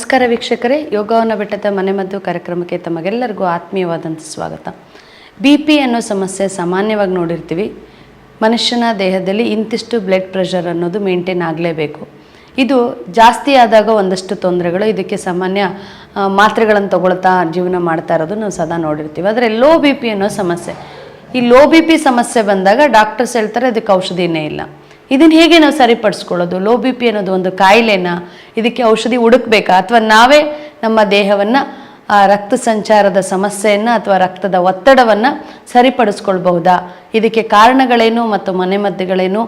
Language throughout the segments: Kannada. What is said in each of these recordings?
ನಮಸ್ಕಾರ ವೀಕ್ಷಕರೇ. ಯೋಗವನ್ನು ಬೆಟ್ಟದ ಮನೆಮದ್ದು ಕಾರ್ಯಕ್ರಮಕ್ಕೆ ತಮಗೆಲ್ಲರಿಗೂ ಆತ್ಮೀಯವಾದಂಥ ಸ್ವಾಗತ. ಬಿ ಪಿ ಅನ್ನೋ ಸಮಸ್ಯೆ ಸಾಮಾನ್ಯವಾಗಿ ನೋಡಿರ್ತೀವಿ. ಮನುಷ್ಯನ ದೇಹದಲ್ಲಿ ಇಂತಿಷ್ಟು ಬ್ಲಡ್ ಪ್ರೆಷರ್ ಅನ್ನೋದು ಮೇಂಟೈನ್ ಆಗಲೇಬೇಕು. ಇದು ಜಾಸ್ತಿ ಆದಾಗ ಒಂದಷ್ಟು ತೊಂದರೆಗಳು, ಇದಕ್ಕೆ ಸಾಮಾನ್ಯ ಮಾತ್ರೆಗಳನ್ನು ತಗೊಳ್ತಾ ಜೀವನ ಮಾಡ್ತಾ ಇರೋದು ನಾವು ಸದಾ ನೋಡಿರ್ತೀವಿ. ಆದರೆ ಲೋ ಬಿ ಪಿ ಅನ್ನೋ ಸಮಸ್ಯೆ. ಈ ಲೋ ಬಿ ಪಿ ಸಮಸ್ಯೆ ಬಂದಾಗ ಡಾಕ್ಟರ್ಸ್ ಹೇಳ್ತಾರೆ ಅದಕ್ಕೆ ಔಷಧಿನೇ ಇಲ್ಲ. ಇದನ್ನು ಹೇಗೆ ನಾವು ಸರಿಪಡಿಸ್ಕೊಳ್ಳೋದು? ಲೋ ಬಿ ಪಿ ಅನ್ನೋದು ಒಂದು ಕಾಯಿಲೆನ ಇದಕ್ಕೆ ಔಷಧಿ ಹುಡುಕ್ಬೇಕಾ? ಅಥವಾ ನಾವೇ ನಮ್ಮ ದೇಹವನ್ನು, ಆ ರಕ್ತ ಸಂಚಾರದ ಸಮಸ್ಯೆಯನ್ನು ಅಥವಾ ರಕ್ತದ ಒತ್ತಡವನ್ನು ಸರಿಪಡಿಸ್ಕೊಳ್ಬಹುದಾ? ಇದಕ್ಕೆ ಕಾರಣಗಳೇನು ಮತ್ತು ಮನೆಮದ್ದುಗಳೇನು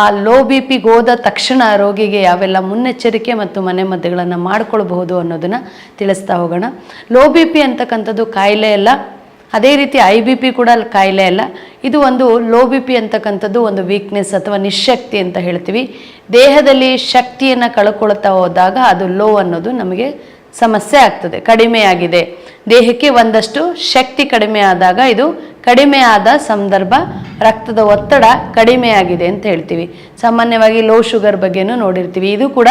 ಆ ಲೋ ಬಿ ಪಿಗೆ ಹೋದ ತಕ್ಷಣ ರೋಗಿಗೆ ಯಾವೆಲ್ಲ ಮುನ್ನೆಚ್ಚರಿಕೆ ಮತ್ತು ಮನೆಮದ್ದುಗಳನ್ನು ಮಾಡ್ಕೊಳ್ಬಹುದು ಅನ್ನೋದನ್ನು ತಿಳಿಸ್ತಾ ಹೋಗೋಣ. ಲೋ ಬಿ ಪಿ ಅಂತಕ್ಕಂಥದ್ದು ಕಾಯಿಲೆ ಅಲ್ಲ. ಅದೇ ರೀತಿ ಐ ಬಿ ಪಿ ಕೂಡ ಕಾಯಿಲೆ ಅಲ್ಲ. ಇದು ಒಂದು ಲೋ ಬಿ ಪಿ ಅಂತಕ್ಕಂಥದ್ದು ಒಂದು ವೀಕ್ನೆಸ್ ಅಥವಾ ನಿಶಕ್ತಿ ಅಂತ ಹೇಳ್ತೀವಿ. ದೇಹದಲ್ಲಿ ಶಕ್ತಿಯನ್ನು ಕಳ್ಕೊಳ್ತಾ ಹೋದಾಗ ಅದು ಲೋ ಅನ್ನೋದು ನಮಗೆ ಸಮಸ್ಯೆ ಆಗ್ತದೆ, ಕಡಿಮೆ ಆಗಿದೆ. ದೇಹಕ್ಕೆ ಒಂದಷ್ಟು ಶಕ್ತಿ ಕಡಿಮೆ ಆದಾಗ ಇದು ಕಡಿಮೆ ಆದ ಸಂದರ್ಭ, ರಕ್ತದ ಒತ್ತಡ ಕಡಿಮೆ ಆಗಿದೆ ಅಂತ ಹೇಳ್ತೀವಿ. ಸಾಮಾನ್ಯವಾಗಿ ಲೋ ಶುಗರ್ ಬಗ್ಗೆನೂ ನೋಡಿರ್ತೀವಿ. ಇದು ಕೂಡ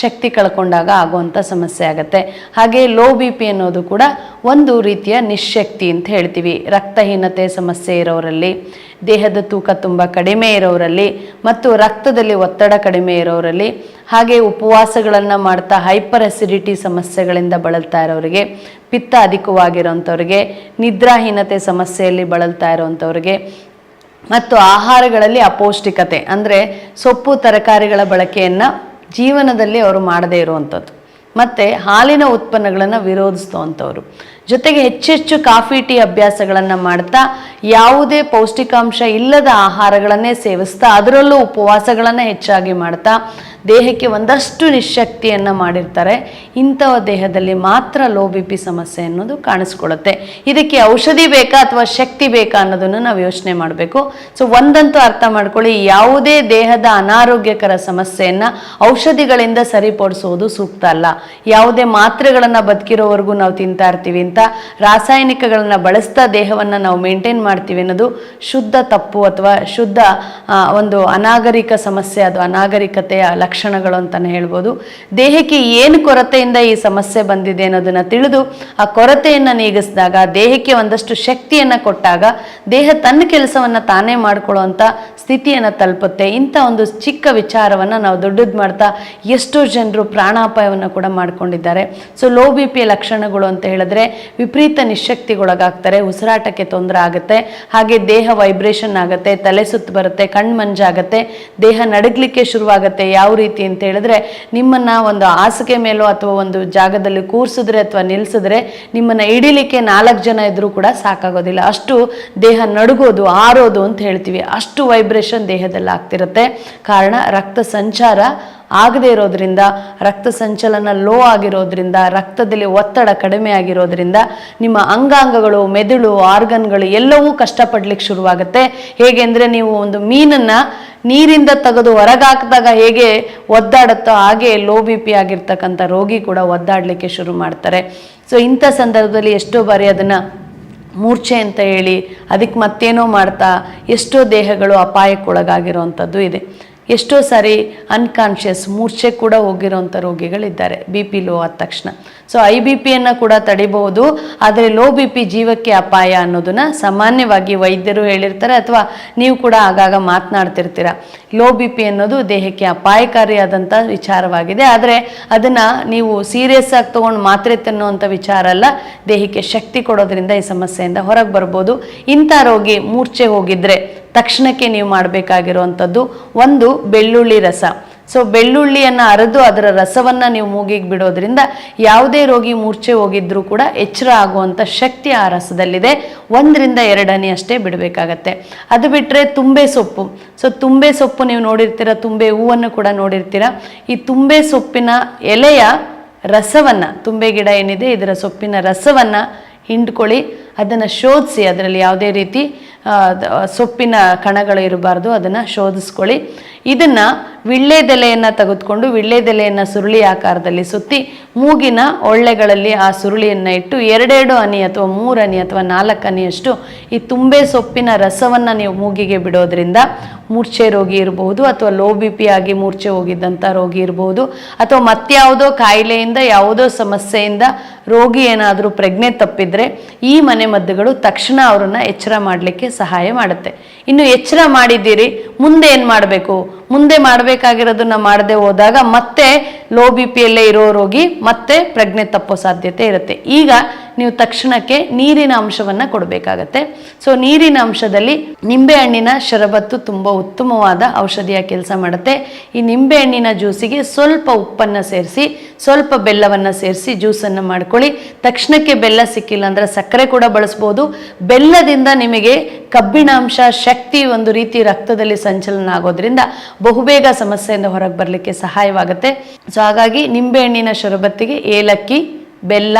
ಶಕ್ತಿ ಕಳ್ಕೊಂಡಾಗ ಆಗುವಂಥ ಸಮಸ್ಯೆ ಆಗುತ್ತೆ. ಹಾಗೆ ಲೋ ಬಿ ಪಿ ಅನ್ನೋದು ಕೂಡ ಒಂದು ರೀತಿಯ ನಿಶಕ್ತಿ ಅಂತ ಹೇಳ್ತೀವಿ. ರಕ್ತಹೀನತೆ ಸಮಸ್ಯೆ ಇರೋರಲ್ಲಿ, ದೇಹದ ತೂಕ ತುಂಬ ಕಡಿಮೆ ಇರೋರಲ್ಲಿ, ಮತ್ತು ರಕ್ತದಲ್ಲಿ ಒತ್ತಡ ಕಡಿಮೆ ಇರೋರಲ್ಲಿ ಹಾಗೆ ಉಪವಾಸಗಳನ್ನು ಮಾಡ್ತಾ ಹೈಪರ್ ಅಸಿಡಿಟಿ ಸಮಸ್ಯೆಗಳಿಂದ ಬಳಲ್ತಾ ಇರೋರಿಗೆ, ಪಿತ್ತ ಅಧಿಕವಾಗಿರೋಂಥವ್ರಿಗೆ, ನಿದ್ರಾಹೀನತೆ ಸಮಸ್ಯೆಯಲ್ಲಿ ಬಳಲ್ತಾ ಇರೋವಂಥವ್ರಿಗೆ ಮತ್ತು ಆಹಾರಗಳಲ್ಲಿ ಅಪೌಷ್ಟಿಕತೆ, ಅಂದರೆ ಸೊಪ್ಪು, ತರಕಾರಿಗಳ ಬಳಕೆಯನ್ನು ಜೀವನದಲ್ಲಿ ಅವರು ಮಾಡದೇ ಇರುವಂಥದ್ದು ಮತ್ತು ಹಾಲಿನ ಉತ್ಪನ್ನಗಳನ್ನು ವಿರೋಧಿಸುವಂಥವ್ರು ಜೊತೆಗೆ ಹೆಚ್ಚೆಚ್ಚು ಕಾಫಿ, ಟೀ ಅಭ್ಯಾಸಗಳನ್ನು ಮಾಡ್ತಾ ಯಾವುದೇ ಪೌಷ್ಟಿಕಾಂಶ ಇಲ್ಲದ ಆಹಾರಗಳನ್ನೇ ಸೇವಿಸ್ತಾ ಅದರಲ್ಲೂ ಉಪವಾಸಗಳನ್ನು ಹೆಚ್ಚಾಗಿ ಮಾಡ್ತಾ ದೇಹಕ್ಕೆ ಒಂದಷ್ಟು ನಿಶಕ್ತಿಯನ್ನು ಮಾಡಿರ್ತಾರೆ. ಇಂಥವ ದೇಹದಲ್ಲಿ ಮಾತ್ರ ಲೋ ಬಿ ಪಿ ಸಮಸ್ಯೆ ಅನ್ನೋದು ಕಾಣಿಸ್ಕೊಳ್ಳುತ್ತೆ. ಇದಕ್ಕೆ ಔಷಧಿ ಬೇಕಾ ಅಥವಾ ಶಕ್ತಿ ಬೇಕಾ ಅನ್ನೋದನ್ನು ನಾವು ಯೋಚನೆ ಮಾಡಬೇಕು. ಸೊ ಒಂದಂತೂ ಅರ್ಥ ಮಾಡ್ಕೊಳ್ಳಿ, ಯಾವುದೇ ದೇಹದ ಅನಾರೋಗ್ಯಕರ ಸಮಸ್ಯೆಯನ್ನು ಔಷಧಿಗಳಿಂದ ಸರಿಪಡಿಸುವುದು ಸೂಕ್ತ ಅಲ್ಲ. ಯಾವುದೇ ಮಾತ್ರೆಗಳನ್ನು ಬದುಕಿರೋವರೆಗೂ ನಾವು ತಿಂತಾ ಇರ್ತೀವಿ ಅಂತ ರಾಸಾಯನಿಕಗಳನ್ನು ಬಳಸ್ತಾ ದೇಹವನ್ನು ನಾವು ಮೇಂಟೈನ್ ಮಾಡ್ತೀವಿ ಅನ್ನೋದು ಶುದ್ಧ ತಪ್ಪು ಅಥವಾ ಶುದ್ಧ ಒಂದು ಅನಾಗರಿಕ ಸಮಸ್ಯೆ, ಅದು ಅನಾಗರಿಕತೆಯ ಲಕ್ಷಣಗಳು ಅಂತಲೇ ಹೇಳ್ಬೋದು. ದೇಹಕ್ಕೆ ಏನು ಕೊರತೆಯಿಂದ ಈ ಸಮಸ್ಯೆ ಬಂದಿದೆ ಅನ್ನೋದನ್ನು ತಿಳಿದು ಆ ಕೊರತೆಯನ್ನು ನೀಗಿಸಿದಾಗ, ದೇಹಕ್ಕೆ ಒಂದಷ್ಟು ಶಕ್ತಿಯನ್ನು ಕೊಟ್ಟಾಗ ದೇಹ ತನ್ನ ಕೆಲಸವನ್ನು ತಾನೇ ಮಾಡಿಕೊಳ್ಳುವಂಥ ಸ್ಥಿತಿಯನ್ನು ತಲುಪುತ್ತೆ. ಇಂಥ ಒಂದು ಚಿಕ್ಕ ವಿಚಾರವನ್ನು ನಾವು ದೊಡ್ಡದು ಮಾಡ್ತಾ ಎಷ್ಟೋ ಜನರು ಪ್ರಾಣಾಪಾಯವನ್ನು ಕೂಡ ಮಾಡ್ಕೊಂಡಿದ್ದಾರೆ. ಸೊ ಲೋ ಬಿ ಪಿಯ ಲಕ್ಷಣಗಳು ಅಂತ ಹೇಳಿದ್ರೆ ವಿಪರೀತ ನಿಶಕ್ತಿಗೊಳಗಾಗ್ತಾರೆ ಉಸಿರಾಟಕ್ಕೆ ತೊಂದರೆ ಆಗುತ್ತೆ, ಹಾಗೆ ದೇಹ ವೈಬ್ರೇಷನ್ ಆಗುತ್ತೆ, ತಲೆ ಸುತ್ತು ಬರುತ್ತೆ ಕಣ್ಣು ಮಂಜಾಗುತ್ತೆ, ದೇಹ ನಡಗಲಿಕ್ಕೆ ಶುರುವಾಗುತ್ತೆ ಯಾವ ರೀತಿ ಅಂತ ಹೇಳಿದ್ರೆ, ನಿಮ್ಮನ್ನ ಒಂದು ಹಾಸಿಗೆ ಮೇಲೋ ಅಥವಾ ಒಂದು ಜಾಗದಲ್ಲಿ ಕೂರಿಸಿದ್ರೆ ಅಥವಾ ನಿಲ್ಲಿಸಿದ್ರೆ ನಿಮ್ಮನ್ನ ಹಿಡಿಲಿಕ್ಕೆ ನಾಲ್ಕು ಜನ ಇದ್ರೂ ಕೂಡ ಸಾಕಾಗೋದಿಲ್ಲ. ಅಷ್ಟು ದೇಹ ನಡುಗೋದು, ಆರೋದು ಅಂತ ಹೇಳ್ತೀವಿ. ಅಷ್ಟು ವೈಬ್ರೇಷನ್ ದೇಹದಲ್ಲಿ ಆಗ್ತಿರುತ್ತೆ ಕಾರಣ ರಕ್ತ ಸಂಚಾರ ಆಗದೇ ಇರೋದ್ರಿಂದ, ರಕ್ತ ಸಂಚಲನ ಲೋ ಆಗಿರೋದ್ರಿಂದ, ರಕ್ತದಲ್ಲಿ ಒತ್ತಡ ಕಡಿಮೆ ಆಗಿರೋದ್ರಿಂದ, ನಿಮ್ಮ ಅಂಗಾಂಗಗಳು, ಮೆದುಳು ಆರ್ಗನ್ಗಳು ಎಲ್ಲವೂ ಕಷ್ಟಪಡ್ಲಿಕ್ಕೆ ಶುರುವಾಗುತ್ತೆ. ಹೇಗೆ ನೀವು ಒಂದು ಮೀನನ್ನು ನೀರಿಂದ ತೆಗೆದು ಹೊರಗಾಕಿದಾಗ ಹೇಗೆ ಒದ್ದಾಡುತ್ತೋ ಹಾಗೆ ಲೋ ಬಿ ಪಿ ಆಗಿರ್ತಕ್ಕಂಥ ರೋಗಿ ಕೂಡ ಒದ್ದಾಡಲಿಕ್ಕೆ ಶುರು ಮಾಡ್ತಾರೆ. ಸೊ ಇಂಥ ಸಂದರ್ಭದಲ್ಲಿ ಎಷ್ಟೋ ಬಾರಿ ಅದನ್ನು ಮೂರ್ಛೆ ಅಂತ ಹೇಳಿ, ಅದಕ್ಕೆ ಮತ್ತೇನೋ ಮಾಡ್ತಾ, ಎಷ್ಟೋ ದೇಹಗಳು ಅಪಾಯಕ್ಕೊಳಗಾಗಿರುವಂಥದ್ದು ಇದೆ. ಎಷ್ಟೋ ಸಾರಿ ಅನ್ಕಾನ್ಷಿಯಸ್ ಮೂರ್ಛೆ ಕೂಡ ಹೋಗಿರೋಂಥ ರೋಗಿಗಳಿದ್ದಾರೆ. ಬಿ ಪಿ ಲೋ ಆದ ತಕ್ಷಣ. ಸೊ ಐ ಬಿ ಪಿಯನ್ನು ಕೂಡ ತಡಿಬಹುದು. ಆದರೆ ಲೋ ಬಿ ಪಿ ಜೀವಕ್ಕೆ ಅಪಾಯ ಅನ್ನೋದನ್ನ ಸಾಮಾನ್ಯವಾಗಿ ವೈದ್ಯರು ಹೇಳಿರ್ತಾರೆ ಅಥವಾ ನೀವು ಕೂಡ ಆಗಾಗ ಮಾತನಾಡ್ತಿರ್ತೀರ. ಲೋ ಬಿ ಪಿ ಅನ್ನೋದು ದೇಹಕ್ಕೆ ಅಪಾಯಕಾರಿಯಾದಂಥ ವಿಚಾರವಾಗಿದೆ. ಆದರೆ ಅದನ್ನು ನೀವು ಸೀರಿಯಸ್ ಆಗಿ ತೊಗೊಂಡು ಮಾತ್ರೆ ತಿನ್ನುವಂಥ ವಿಚಾರ ಅಲ್ಲ, ದೇಹಕ್ಕೆ ಶಕ್ತಿ ಕೊಡೋದ್ರಿಂದ ಈ ಸಮಸ್ಯೆಯಿಂದ ಹೊರಗೆ ಬರ್ಬೋದು. ಇಂಥ ರೋಗಿ ಮೂರ್ಛೆ ಹೋಗಿದ್ರೆ ತಕ್ಷಣಕ್ಕೆ ನೀವು ಮಾಡಬೇಕಾಗಿರುವಂಥದ್ದು ಒಂದು ಬೆಳ್ಳುಳ್ಳಿ ರಸ. ಸೊ ಬೆಳ್ಳುಳ್ಳಿಯನ್ನು ಅರೆದು ಅದರ ರಸವನ್ನು ನೀವು ಮೂಗಿಗೆ ಬಿಡೋದ್ರಿಂದ ಯಾವುದೇ ರೋಗಿ ಮೂರ್ಛೆ ಹೋಗಿದ್ರೂ ಕೂಡ ಎಚ್ಚರ ಆಗುವಂಥ ಶಕ್ತಿ ಆ ರಸದಲ್ಲಿದೆ. ಒಂದರಿಂದ ಎರಡನೇ ಅಷ್ಟೇ ಬಿಡಬೇಕಾಗತ್ತೆ. ಅದು ಬಿಟ್ಟರೆ ತುಂಬೆ ಸೊಪ್ಪು. ಸೊ ತುಂಬೆ ಸೊಪ್ಪು ನೀವು ನೋಡಿರ್ತೀರ, ತುಂಬೆ ಹೂವನ್ನು ಕೂಡ ನೋಡಿರ್ತೀರ. ಈ ತುಂಬೆ ಸೊಪ್ಪಿನ ಎಲೆಯ ರಸವನ್ನು, ತುಂಬೆ ಗಿಡ ಏನಿದೆ, ಇದರ ಸೊಪ್ಪಿನ ರಸವನ್ನು ಹಿಂಡ್ಕೊಳ್ಳಿ. ಅದನ್ನು ಶೋಧಿಸಿ, ಅದರಲ್ಲಿ ಯಾವುದೇ ರೀತಿ ಸೊಪ್ಪಿನ ಕಣಗಳು ಇರಬಾರ್ದು, ಅದನ್ನು ಶೋಧಿಸ್ಕೊಳ್ಳಿ. ಇದನ್ನು ವಿಳ್ಳೆದೆಲೆಯನ್ನು ತೆಗೆದುಕೊಂಡು ವಿಳ್ಳೆದೆಲೆಯನ್ನು ಸುರುಳಿ ಆಕಾರದಲ್ಲಿ ಸುತ್ತಿ, ಮೂಗಿನ ಒಳ್ಳೆಗಳಲ್ಲಿ ಆ ಸುರುಳಿಯನ್ನು ಇಟ್ಟು ಎರಡೆರಡು ಹನಿ ಅಥವಾ ಮೂರು ಹನಿ ಅಥವಾ ನಾಲ್ಕು ಹನಿಯಷ್ಟು ಈ ತುಂಬೆ ಸೊಪ್ಪಿನ ರಸವನ್ನು ನೀವು ಮೂಗಿಗೆ ಬಿಡೋದ್ರಿಂದ ಮೂರ್ಛೆ ರೋಗಿ ಇರಬಹುದು, ಅಥವಾ ಲೋ ಬಿ ಪಿ ಆಗಿ ಮೂರ್ಛೆ ಹೋಗಿದ್ದಂಥ ರೋಗಿ ಇರಬಹುದು, ಅಥವಾ ಮತ್ಯಾವುದೋ ಕಾಯಿಲೆಯಿಂದ, ಯಾವುದೋ ಸಮಸ್ಯೆಯಿಂದ ರೋಗಿ ಏನಾದರೂ ಪ್ರಜ್ಞೆ ತಪ್ಪಿದ್ರೆ ಈ ಮನೆ ಮದ್ದುಗಳು ತಕ್ಷಣ ಅವರನ್ನು ಎಚ್ಚರ ಮಾಡಲಿಕ್ಕೆ ಸಹಾಯ ಮಾಡುತ್ತೆ. ಇನ್ನು ಎಚ್ಚರ ಮಾಡಿದ್ದೀರಿ, ಮುಂದೆ ಏನು ಮಾಡಬೇಕು? ಮುಂದೆ ಮಾಡಬೇಕಾಗಿರೋದನ್ನ ಮಾಡದೆ ಹೋದಾಗ ಮತ್ತೆ ಲೋ ಬಿ ಪಿಯಲ್ಲೇ ಇರೋ ರೋಗಿ ಮತ್ತೆ ಪ್ರಜ್ಞೆ ತಪ್ಪೋ ಸಾಧ್ಯತೆ ಇರುತ್ತೆ. ಈಗ ನೀವು ತಕ್ಷಣಕ್ಕೆ ನೀರಿನ ಅಂಶವನ್ನು ಕೊಡಬೇಕಾಗತ್ತೆ. ಸೊ ನೀರಿನ ಅಂಶದಲ್ಲಿ ನಿಂಬೆಹಣ್ಣಿನ ಶರಬತ್ತು ತುಂಬ ಉತ್ತಮವಾದ ಔಷಧಿಯ ಕೆಲಸ ಮಾಡುತ್ತೆ. ಈ ನಿಂಬೆಹಣ್ಣಿನ ಜ್ಯೂಸಿಗೆ ಸ್ವಲ್ಪ ಉಪ್ಪನ್ನು ಸೇರಿಸಿ, ಸ್ವಲ್ಪ ಬೆಲ್ಲವನ್ನು ಸೇರಿಸಿ ಜ್ಯೂಸನ್ನು ಮಾಡ್ಕೊಳ್ಳಿ. ತಕ್ಷಣಕ್ಕೆ ಬೆಲ್ಲ ಸಿಕ್ಕಿಲ್ಲ ಅಂದರೆ ಸಕ್ಕರೆ ಕೂಡ ಬಳಸ್ಬೋದು. ಬೆಲ್ಲದಿಂದ ನಿಮಗೆ ಕಬ್ಬಿಣಾಂಶ ಶಕ್ತಿ ಒಂದು ರೀತಿ ರಕ್ತದಲ್ಲಿ ಸಂಚಲನ ಆಗೋದ್ರಿಂದ ಬಹುಬೇಗ ಸಮಸ್ಯೆಯಿಂದ ಹೊರಗೆ ಬರಲಿಕ್ಕೆ ಸಹಾಯವಾಗುತ್ತೆ. ಸೊ ಹಾಗಾಗಿ ನಿಂಬೆಹಣ್ಣಿನ ಶರಬತ್ತಿಗೆ ಏಲಕ್ಕಿ, ಬೆಲ್ಲ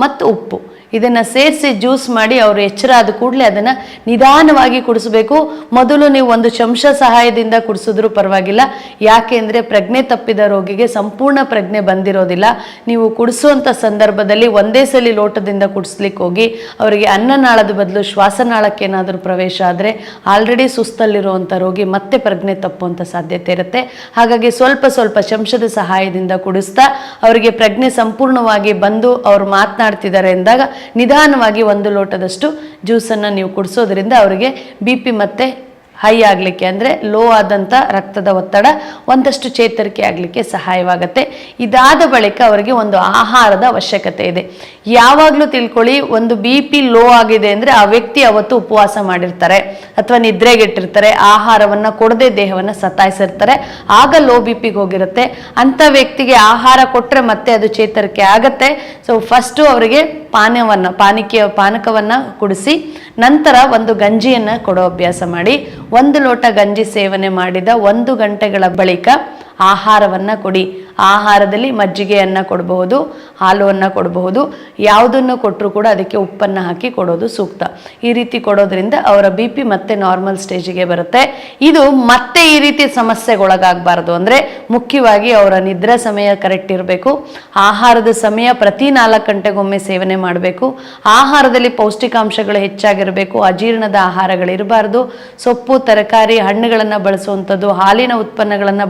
ಮತ್ತು ಉಪ್ಪು. ಇದನ್ನು ಸೇರಿಸಿ ಜ್ಯೂಸ್ ಮಾಡಿ ಅವರು ಎಚ್ಚರ ಆದ ಕೂಡಲೇ ಅದನ್ನು ನಿಧಾನವಾಗಿ ಕುಡಿಸಬೇಕು. ಮೊದಲು ನೀವು ಒಂದು ಚಮಚ ಸಹಾಯದಿಂದ ಕುಡಿಸಿದ್ರೂ ಪರವಾಗಿಲ್ಲ. ಯಾಕೆ ಅಂದರೆ ಪ್ರಜ್ಞೆ ತಪ್ಪಿದ ರೋಗಿಗೆ ಸಂಪೂರ್ಣ ಪ್ರಜ್ಞೆ ಬಂದಿರೋದಿಲ್ಲ. ನೀವು ಕುಡಿಸುವಂಥ ಸಂದರ್ಭದಲ್ಲಿ ಒಂದೇ ಸಲಿ ಲೋಟದಿಂದ ಕುಡಿಸ್ಲಿಕ್ಕೆ ಹೋಗಿ, ಅವರಿಗೆ ಅನ್ನನಾಳದ ಬದಲು ಶ್ವಾಸನಾಳಕ್ಕೆ ಏನಾದರೂ ಪ್ರವೇಶ ಆದರೆ ಆಲ್ರೆಡಿ ಸುಸ್ತಲ್ಲಿರುವಂಥ ರೋಗಿ ಮತ್ತೆ ಪ್ರಜ್ಞೆ ತಪ್ಪುವಂಥ ಸಾಧ್ಯತೆ ಇರುತ್ತೆ. ಹಾಗಾಗಿ ಸ್ವಲ್ಪ ಸ್ವಲ್ಪ ಚಮಚದ ಸಹಾಯದಿಂದ ಕುಡಿಸ್ತಾ, ಅವರಿಗೆ ಪ್ರಜ್ಞೆ ಸಂಪೂರ್ಣವಾಗಿ ಬಂದು ಅವರು ಮಾತನಾಡ್ತಿದ್ದಾರೆ ಎಂದಾಗ ನಿಧಾನವಾಗಿ ಒಂದು ಲೋಟದಷ್ಟು ಜ್ಯೂಸನ್ನು ನೀವು ಕುಡಿಸೋದ್ರಿಂದ ಅವರಿಗೆ ಬಿ ಪಿ ಮತ್ತು ಹೈ ಆಗಲಿಕ್ಕೆ ಅಂದರೆ ಲೋ ಆದಂಥ ರಕ್ತದ ಒತ್ತಡ ಒಂದಷ್ಟು ಚೇತರಿಕೆ ಆಗಲಿಕ್ಕೆ ಸಹಾಯವಾಗುತ್ತೆ. ಇದಾದ ಬಳಿಕ ಅವರಿಗೆ ಒಂದು ಆಹಾರದ ಅವಶ್ಯಕತೆ ಇದೆ. ಯಾವಾಗಲೂ ತಿಳ್ಕೊಳ್ಳಿ, ಒಂದು ಬಿ ಪಿ ಲೋ ಆಗಿದೆ ಅಂದರೆ ಆ ವ್ಯಕ್ತಿ ಅವತ್ತು ಉಪವಾಸ ಮಾಡಿರ್ತಾರೆ ಅಥವಾ ನಿದ್ರೆಗೆಟ್ಟಿರ್ತಾರೆ, ಆಹಾರವನ್ನು ಕೊಡದೆ ದೇಹವನ್ನು ಸತಾಯಿಸಿರ್ತಾರೆ. ಆಗ ಲೋ ಬಿ ಪಿಗೆ ಹೋಗಿರುತ್ತೆ. ಅಂಥ ವ್ಯಕ್ತಿಗೆ ಆಹಾರ ಕೊಟ್ಟರೆ ಮತ್ತೆ ಅದು ಚೇತರಿಕೆ ಆಗತ್ತೆ. ಸೊ ಫಸ್ಟು ಅವರಿಗೆ ಪಾನವನ್ನು ಪಾನಿಕೆ ಪಾನಕವನ್ನು ಕುಡಿಸಿ, ನಂತರ ಒಂದು ಗಂಜಿಯನ್ನು ಕೊಡೋ ಅಭ್ಯಾಸ ಮಾಡಿ. ಒಂದು ಲೋಟ ಗಂಜಿ ಸೇವನೆ ಮಾಡಿದ ಒಂದು ಗಂಟೆಗಳ ಬಳಿಕ ಆಹಾರವನ್ನು ಕೊಡಿ. ಆಹಾರದಲ್ಲಿ ಮಜ್ಜಿಗೆಯನ್ನು ಕೊಡಬಹುದು, ಹಾಲುವನ್ನು ಕೊಡಬಹುದು, ಯಾವುದನ್ನು ಕೊಟ್ಟರೂ ಕೂಡ ಅದಕ್ಕೆ ಉಪ್ಪನ್ನು ಹಾಕಿ ಕೊಡೋದು ಸೂಕ್ತ. ಈ ರೀತಿ ಕೊಡೋದ್ರಿಂದ ಅವರ ಬಿ ಪಿ ಮತ್ತೆ ನಾರ್ಮಲ್ ಸ್ಟೇಜಿಗೆ ಬರುತ್ತೆ. ಇದು ಮತ್ತೆ ಈ ರೀತಿ ಸಮಸ್ಯೆಗೊಳಗಾಗಬಾರ್ದು ಅಂದರೆ ಮುಖ್ಯವಾಗಿ ಅವರ ನಿದ್ರೆ ಸಮಯ ಕರೆಕ್ಟ್ ಇರಬೇಕು. ಆಹಾರದ ಸಮಯ ಪ್ರತಿ ನಾಲ್ಕು ಗಂಟೆಗೊಮ್ಮೆ ಸೇವನೆ ಮಾಡಬೇಕು. ಆಹಾರದಲ್ಲಿ ಪೌಷ್ಟಿಕಾಂಶಗಳು ಹೆಚ್ಚಾಗಿರಬೇಕು. ಅಜೀರ್ಣದ ಆಹಾರಗಳಿರಬಾರ್ದು. ಸೊಪ್ಪು, ತರಕಾರಿ, ಹಣ್ಣುಗಳನ್ನು ಬಳಸುವಂಥದ್ದು, ಹಾಲಿನ ಉತ್ಪನ್ನಗಳನ್ನು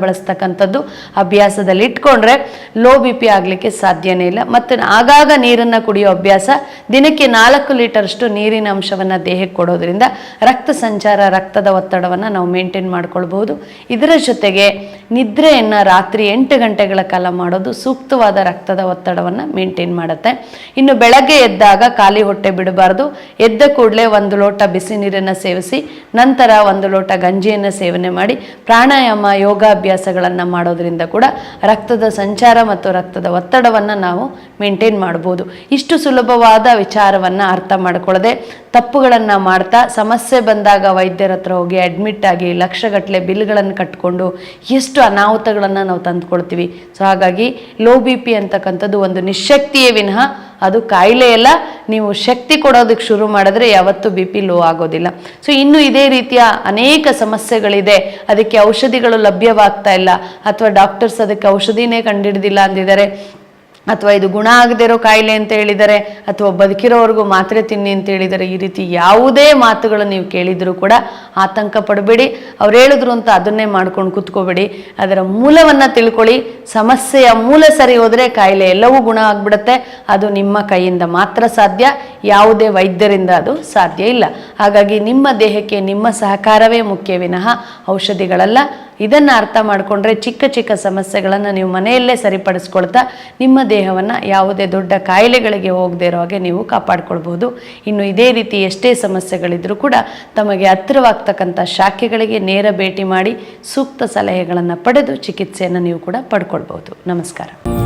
ಬಳಸ್ತಕ್ಕಂಥದ್ದು ಅಭ್ಯಾಸದಲ್ಲಿ ಇಟ್ಕೊಂಡ್ರೆ ಲೋ ಬಿ ಪಿ ಆಗಲಿಕ್ಕೆ ಸಾಧ್ಯನೇ ಇಲ್ಲ. ಮತ್ತು ಆಗಾಗ ನೀರನ್ನು ಕುಡಿಯೋ ಅಭ್ಯಾಸ ದಿನಕ್ಕೆ ನಾಲ್ಕು ಲೀಟರ್ಷ್ಟು ನೀರಿನ ಅಂಶವನ್ನು ದೇಹಕ್ಕೆ ಕೊಡೋದ್ರಿಂದ ರಕ್ತ ಸಂಚಾರ, ರಕ್ತದ ಒತ್ತಡವನ್ನು ನಾವು ಮೇಂಟೈನ್ ಮಾಡ್ಕೊಳ್ಬಹುದು. ಇದರ ಜೊತೆಗೆ ನಿದ್ರೆಯನ್ನು ರಾತ್ರಿ ಎಂಟು ಗಂಟೆಗಳ ಕಾಲ ಮಾಡೋದು ಸೂಕ್ತವಾದ ರಕ್ತದ ಒತ್ತಡವನ್ನು ಮೇಂಟೈನ್ ಮಾಡುತ್ತೆ. ಇನ್ನು ಬೆಳಗ್ಗೆ ಎದ್ದಾಗ ಖಾಲಿ ಹೊಟ್ಟೆ ಬಿಡಬಾರ್ದು. ಎದ್ದ ಕೂಡಲೇ ಒಂದು ಲೋಟ ಬಿಸಿ ನೀರನ್ನು ಸೇವಿಸಿ, ನಂತರ ಒಂದು ಲೋಟ ಗಂಜಿಯನ್ನು ಸೇವನೆ ಮಾಡಿ ಪ್ರಾಣಾಯಾಮ, ಯೋಗಾಭ್ಯಾಸಗಳನ್ನು ಮಾಡೋದ್ರಿಂದ ಕೂಡ ರಕ್ತದ ಸಂಚಾರ ಮತ್ತು ರಕ್ತದ ಒತ್ತಡವನ್ನು ನಾವು ಮೇಂಟೈನ್ ಮಾಡ್ಬೋದು. ಇಷ್ಟು ಸುಲಭವಾದ ವಿಚಾರವನ್ನು ಅರ್ಥ ಮಾಡ್ಕೊಳ್ಳದೆ ತಪ್ಪುಗಳನ್ನು ಮಾಡ್ತಾ ಸಮಸ್ಯೆ ಬಂದಾಗ ವೈದ್ಯರ ಹತ್ರ ಹೋಗಿ ಅಡ್ಮಿಟ್ ಆಗಿ ಲಕ್ಷಗಟ್ಟಲೆ ಬಿಲ್ಗಳನ್ನು ಕಟ್ಕೊಂಡು ಎಷ್ಟು ಅನಾಹುತಗಳನ್ನು ನಾವು ತಂದುಕೊಳ್ತೀವಿ. ಸೊ ಹಾಗಾಗಿ ಲೋ ಬಿ ಪಿ ಅಂತಕ್ಕಂಥದ್ದು ಒಂದು ನಿಶಕ್ತಿಯೇ ವಿನಃ ಅದು ಕಾಯಿಲೆ ಎಲ್ಲ ನೀವು ಶಕ್ತಿ ಕೊಡೋದಕ್ಕೆ ಶುರು ಮಾಡಿದ್ರೆ ಯಾವತ್ತೂ ಬಿ ಪಿ ಲೋ ಆಗೋದಿಲ್ಲ. ಸೊ ಇನ್ನು ಇದೇ ರೀತಿಯ ಅನೇಕ ಸಮಸ್ಯೆಗಳಿದೆ. ಅದಕ್ಕೆ ಔಷಧಿಗಳು ಲಭ್ಯವಾಗ್ತಾ ಇಲ್ಲ. ಅಥವಾ ಡಾಕ್ಟರ್ಸ್ ಅದಕ್ಕೆ ಔಷಧಿನೇ ಕಂಡಿಡಿದಿಲ್ಲ ಅಂದಿದ್ದಾರೆ. ಅಥವಾ ಇದು ಗುಣ ಆಗದೇ ಇರೋ ಕಾಯಿಲೆ ಅಂತ ಹೇಳಿದ್ದಾರೆ ಅಥವಾ ಬದುಕಿರೋವರೆಗೂ ಮಾತ್ರೆ ತಿನ್ನಿ ಅಂತ ಹೇಳಿದರೆ ಈ ರೀತಿ ಯಾವುದೇ ಮಾತುಗಳು ನೀವು ಕೇಳಿದರೂ ಕೂಡ ಆತಂಕ ಪಡಬೇಡಿ. ಅವ್ರು ಹೇಳಿದ್ರು ಅಂತ ಅದನ್ನೇ ಮಾಡ್ಕೊಂಡು ಕೂತ್ಕೋಬೇಡಿ. ಅದರ ಮೂಲವನ್ನು ತಿಳ್ಕೊಳ್ಳಿ. ಸಮಸ್ಯೆಯ ಮೂಲ ಸರಿ ಹೋದರೆ ಕಾಯಿಲೆ ಎಲ್ಲವೂ ಗುಣ ಆಗಿಬಿಡುತ್ತೆ. ಅದು ನಿಮ್ಮ ಕೈಯಿಂದ ಮಾತ್ರ ಸಾಧ್ಯ. ಯಾವುದೇ ವೈದ್ಯರಿಂದ ಅದು ಸಾಧ್ಯ ಇಲ್ಲ. ಹಾಗಾಗಿ ನಿಮ್ಮ ದೇಹಕ್ಕೆ ನಿಮ್ಮ ಸಹಕಾರವೇ ಮುಖ್ಯ ವಿನಃ ಔಷಧಿಗಳಲ್ಲ. ಇದನ್ನು ಅರ್ಥ ಮಾಡಿಕೊಂಡ್ರೆ ಚಿಕ್ಕ ಚಿಕ್ಕ ಸಮಸ್ಯೆಗಳನ್ನು ನೀವು ಮನೆಯಲ್ಲೇ ಸರಿಪಡಿಸ್ಕೊಳ್ತಾ ನಿಮ್ಮ ದೇಹವನ್ನು ಯಾವುದೇ ದೊಡ್ಡ ಕಾಯಿಲೆಗಳಿಗೆ ಹೋಗದೇ ಇರೋ ಹಾಗೆ ನೀವು ಕಾಪಾಡ್ಕೊಳ್ಬೋದು ಇನ್ನು ಇದೇ ರೀತಿ ಎಷ್ಟೇ ಸಮಸ್ಯೆಗಳಿದ್ರೂ ಕೂಡ ತಮಗೆ ಹತ್ತಿರವಾಗ್ತಕ್ಕಂಥ ಶಾಖೆಗಳಿಗೆ ನೇರ ಭೇಟಿ ಮಾಡಿ ಸೂಕ್ತ ಸಲಹೆಗಳನ್ನು ಪಡೆದು ಚಿಕಿತ್ಸೆಯನ್ನು ನೀವು ಕೂಡ ಪಡ್ಕೊಳ್ಬೋದು ನಮಸ್ಕಾರ.